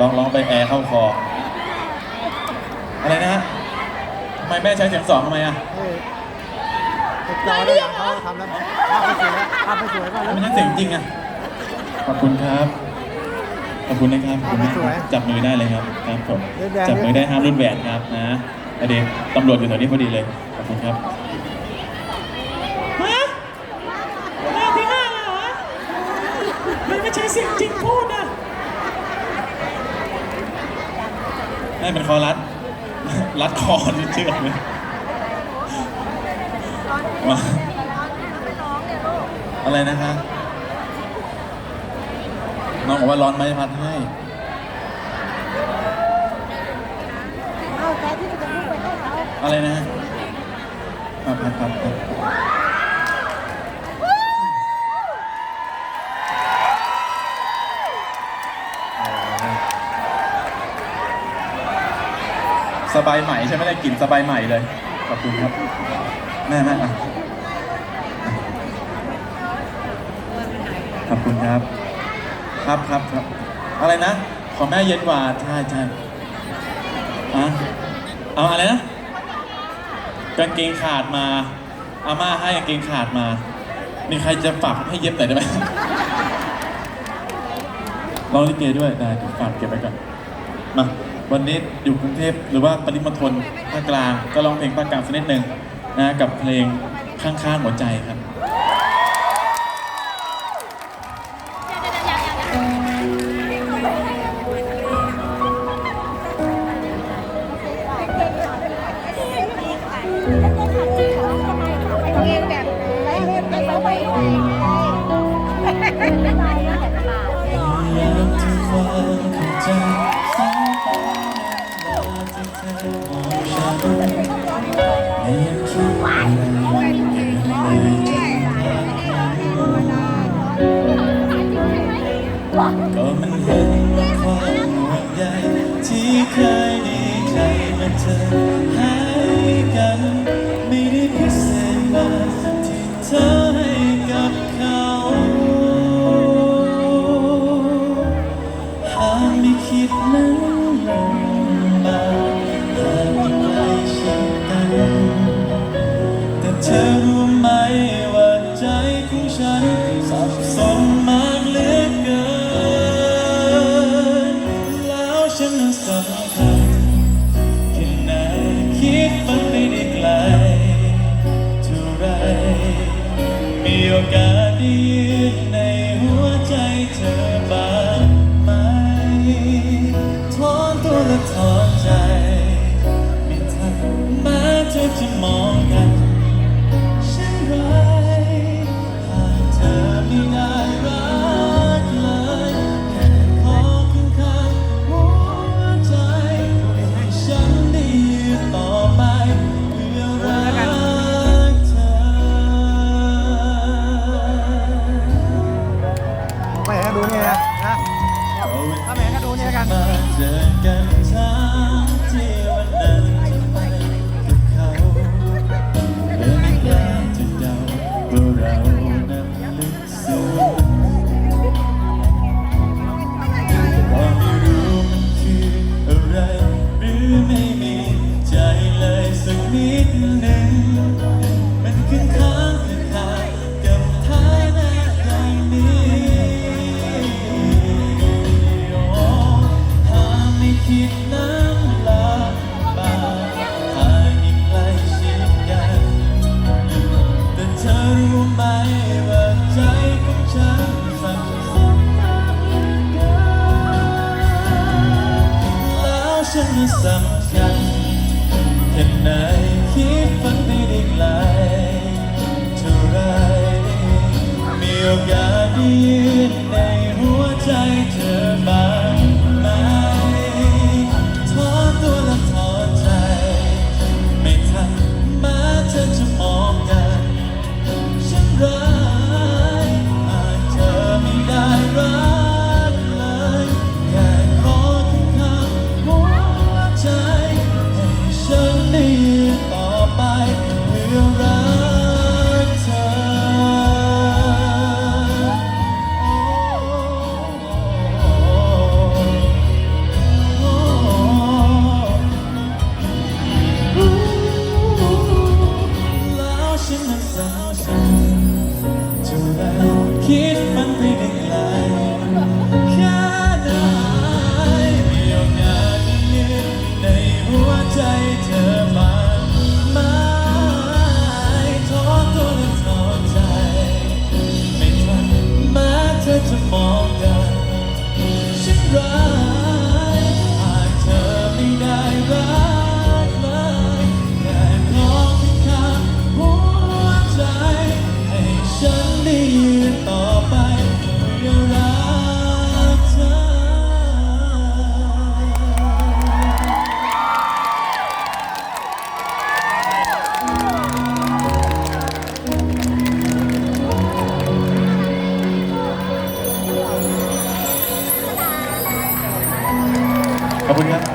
ลองลองไปแอร์เข้าคอ อะไรนะฮะทำไมแม่ใช้เสียงสองทำไมอะเฮ้ยติดจอได้ยังเขาทำแล้วภาพไม่สวยภาพไม่สวยมากแล้วไม่ใช่เสียงจริงอะขอบคุณครับ ขอบคุณนะครับขอบคุณมากสวยจับมือได้เลยครับครับผมรุ่นแหวนจับมือได้ห้ามรุ่นแหวนครับนะประเด็นตำรวจอยู่แถวนี้พอดีเลยขอบคุณครับฮะมาที่ห้าเหรอมันไม่ใช่เสียงจริงพูดอะ นั่นเป็นคอรัด รัดคอนี่เชือกเลยมาอะไรนะคะ น้องบอกว่าร้อนไหมพัดให้เอาแต่ที่จะพูดไปให้เขาอะไรนะ บายใหม่ใช่ไหมได้กลิ่นสบายใหม่เลย ขอบคุณครับแม่แม่อะขอบคุณครับ ครับครับครับ อะไรนะ ของแม่เย็นกว่าใช่ใช่อะเอาอะไรนะกางเกงขาดมาอาม่าให้กางเกงขาดมา มีใครจะฝากให้เย็บหน่อยได้ไหมร้องลิเกด้วยได้ฝากเก็บไว้ก่อน มา วันนี้อยู่กรุงเทพหรือว่าปริมณฑลภาคกลาง ก็ร้องเพลงภาคกลางสักนิดหนึ่งนะกับเพลงข้างๆหัวใจครับเองแบบไม่ไม่เขาไปไหนไม่ได้นะแต่ตลาดอยากจะวางเข้าใจ ก็มันเห็นความห่วงใยที่เคยดีใจเมื่อเธอหายกัน ด้ยืนในหัวใจเธอบ้างไหมทอนตัวและถอนใจ ไม่ทันแม้เธอจะมองกัน 在等 Obrigado.